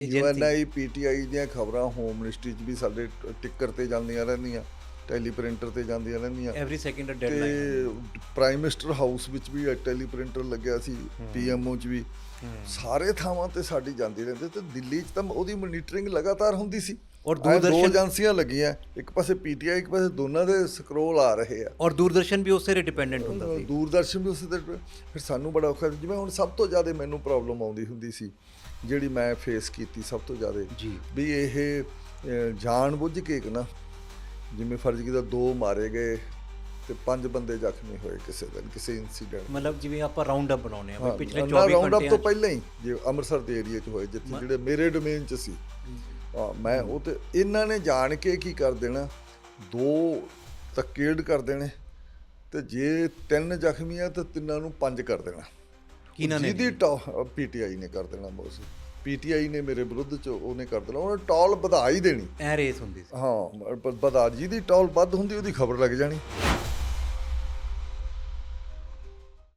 ਯੂਐਨਆਈ PTI ਦੀਆਂ ਖਬਰਾਂ home ministry 'ਚ ਵੀ ਸਾਡੇ ਟਿੱਕਰ ਤੇ ਜਾਂਦੀਆਂ ਰਹਿੰਦੀਆਂ ਟੈਲੀ ਪ੍ਰਿੰਟਰ ਤੇ ਜਾਂਦੀਆਂ ਰਹਿੰਦੀਆਂ। ਐਵਰੀ ਸੈਕਿੰਡ ਡੈਡਲਾਈਨ ਤੇ ਪ੍ਰਾਈਮ ਮਿਨਿਸਟਰ ਹਾਊਸ ਵਿੱਚ ਵੀ ਟੈਲੀ ਪ੍ਰਿੰਟਰ ਲੱਗਿਆ ਸੀ ਪੀਐਮਓ 'ਚ ਵੀ। ਸਾਰੇ ਥਾਵਾਂ ਤੇ ਸਾਡੀ ਜਾਂਦੀ ਰਹਿੰਦੀ ਤੇ ਦਿੱਲੀ 'ਚ ਤਾਂ ਉਹਦੀ ਮੋਨੀਟਰਿੰਗ ਲਗਾਤਾਰ ਹੁੰਦੀ ਸੀ। ਔਰ ਆਹ ਦੋ ਦੂਰਦਰਸ਼ਨ- ਏਜੰਸੀਆਂ ਲੱਗੀਆਂ ਇੱਕ ਪਾਸੇ ਪੀਟੀਆਈ ਇੱਕ ਪਾਸੇ ਦੋਨਾਂ ਦੇ ਸਕਰੋਲ ਆ ਰਹੇ ਆ। ਔਰ ਦੂਰਦਰਸ਼ਨ ਵੀ ਉਸੇ ਤੇ ਡਿਪੈਂਡੈਂਟ ਹੁੰਦਾ ਸੀ। ਦੂਰਦਰਸ਼ਨ ਵੀ ਉਸੇ ਤੇ ਫਿਰ ਸਾਨੂੰ ਬੜਾ ਔਖਾ ਜਿਵੇਂ ਹੁਣ ਸਭ ਤੋਂ ਜ਼ਿਆਦਾ ਮੈਨੂੰ ਪ੍ਰੋਬਲਮ ਆਉਂਦੀ ਹੁੰਦੀ ਸੀ ਜਿਹੜੀ ਮੈਂ ਫੇਸ ਕੀਤੀ ਸਭ ਤੋਂ ਜ਼ਿਆਦਾ। ਜੀ। ਵੀ ਇਹ ਜਾਣ ਬੁੱਝ ਕੇ ਇੱਕ ਨਾ ਜਿਵੇਂ ਫਰਜ਼ ਕੀਤਾ ਦੋ ਮਾਰੇ ਗਏ ਤੇ ਪੰਜ ਬੰਦੇ ਜ਼ਖਮੀ ਹੋਏ ਕਿਸੇ ਦਿਨ ਕਿਸੇ ਇਨਸੀਡੈਂਟ ਮਤਲਬ ਜਿਵੇਂ ਆਪਾਂ ਰਾਉਂਡ ਅਪ ਬਣਾਉਨੇ ਆ ਪਿਛਲੇ 24 ਰਾਉਂਡ ਅਪ ਘੰਟਿਆਂ ਤੋਂ ਪਹਿਲਾਂ ਹੀ ਜੇ ਅੰਮ੍ਰਿਤਸਰ ਦੇ ਏਰੀਆ 'ਚ ਹੋਏ ਜਿੱਥੇ ਜਿਹੜੇ ਮੇਰੇ ਡੋਮੇਨ 'ਚ ਸੀ। ਮੈਂ ਉਹ ਤੇ ਇਹਨਾਂ ਨੇ ਜਾਣ ਕੇ ਕੀ ਕਰ ਦੇਣਾ? ਦੋ ਤੱਕੇੜ ਕਰ ਦੇਣੇ ਤੇ ਜੇ ਤਿੰਨ ਜ਼ਖਮੀ ਆ ਤਾਂ ਤਿੰਨਾਂ ਨੂੰ ਪੰਜ ਕਰ ਦੇਣਾ। ਕਿਹਨਾਂ ਨੇ ਜਿਹਦੀ ਪੀਟੀਆਈ ਨੇ ਕਰ ਦੇਣਾ ਬੋਸ। ਪੀਟੀਆਈ ਨੇ ਮੇਰੇ ਵਿਰੁੱਧ ਚ ਉਹਨੇ ਕਰ ਦੇਣਾ। ਉਹਨੇ ਟੌਲ ਵਧਾ ਹੀ ਦੇਣੀ। ਐ ਰੇਸ ਹੁੰਦੀ ਸੀ। ਹਾਂ ਵਧਾ ਜਿਹਦੀ ਟੌਲ ਵੱਧ ਹੁੰਦੀ ਉਹਦੀ ਖਬਰ ਲੱਗ ਜਾਣੀ।